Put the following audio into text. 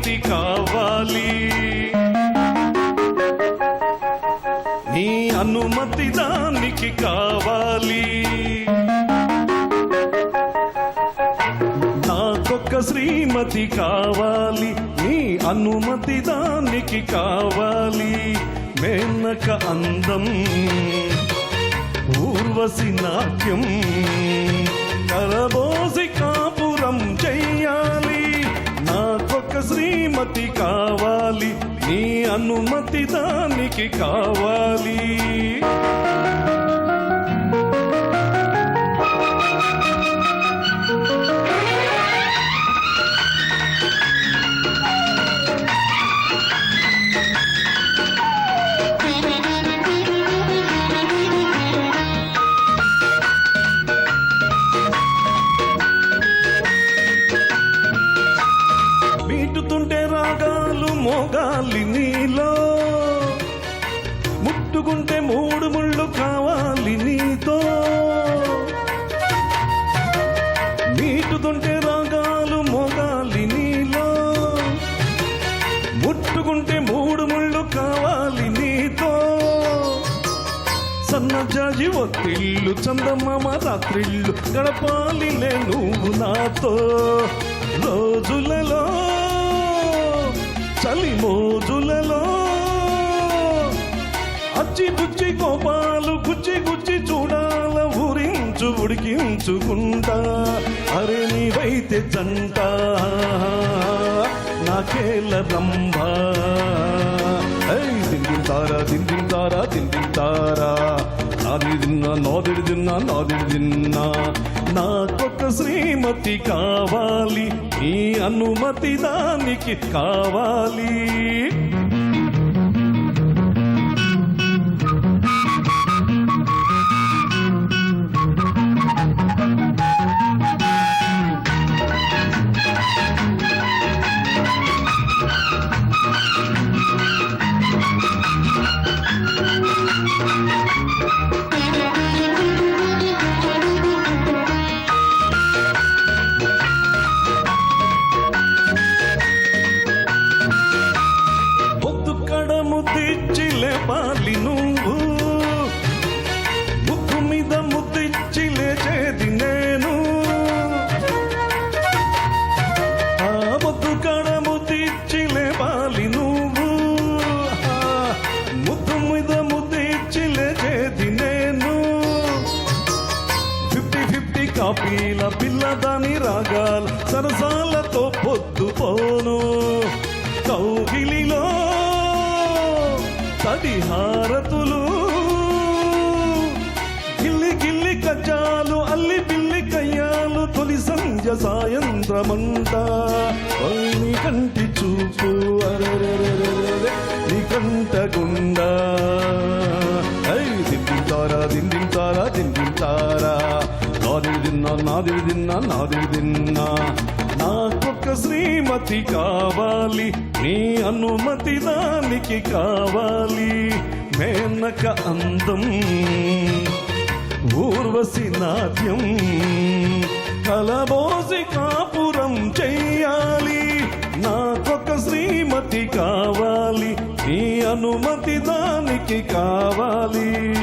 జ్యోతి కావాలి. నీ అనుమతి దానికి కావాలి. నాకొక్క శ్రీమతి కావాలి. నీ అనుమతి దానికి కావాలి. మేనక అందం ఊర్వశి నాట్యం కలబోసి కాపురం చెయ్యాలి. శ్రీమతి కావాలి నీ అనుమతి దానికి కావాలి. ముట్టుకుంటే మూడు ముళ్ళు కావాలి నీతో. నీటుతుంటే రాగాలు మోగాలి నీలో. ముట్టుకుంటే మూడు ముళ్ళు కావాలి నీతో. సన్నజాజి ఒత్తిళ్ళు చందమామ రాత్రిళ్ళు గడపాలిలే నువ్వు నాతో. రోజులలో చలి మోజులలో అచ్చి బుచ్చి కోపాలు గుచ్చి గుచ్చి చూడాల ఊరించు ఉడికించుకుంటా. అరే నీవైతే జంట నాకేల రంభా దిందింతారా దిందింతారా దిందింతారా నాది తిన్నా నాదిడి తిన్నా నోదిడి తిన్నా నాకొక శ్రీమతి కావాలి నీ అనుమతి దానికి కావాలి. కాపీల పిల్లదాని రాగాల సరసాలతో పొద్దు పోను కౌగిలిలో తడి హారతులు గిల్లి గిల్లి కజ్జాలు అల్లి పిల్లి కయ్యాలు తొలి సంజ సాయంత్రమంట ఓయ్ నీ కంటి చూపు అరెరెరెరెరెరె, నీ కంట గుండా. నాదివి నాది నాదివి దిన్నా నాకొక శ్రీమతి కావాలి నీ అనుమతి దానికి కావాలి. మేనక అందం ఊర్వశి నాట్యం కలబోసి కాపురం చెయ్యాలి. నాకొక శ్రీమతి కావాలి నీ అనుమతి దానికి కావాలి.